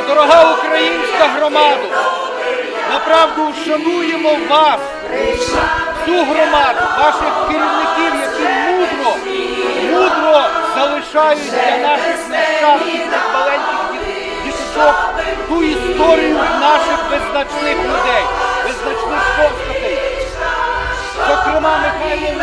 Дорога українська громада, направду шануємо вас, ту громаду, ваших керівників, які мудро, мудро залишають для наших нащадків, маленьких діточок ту історію наших визначних людей, визначних постатей. Зокрема, Михайло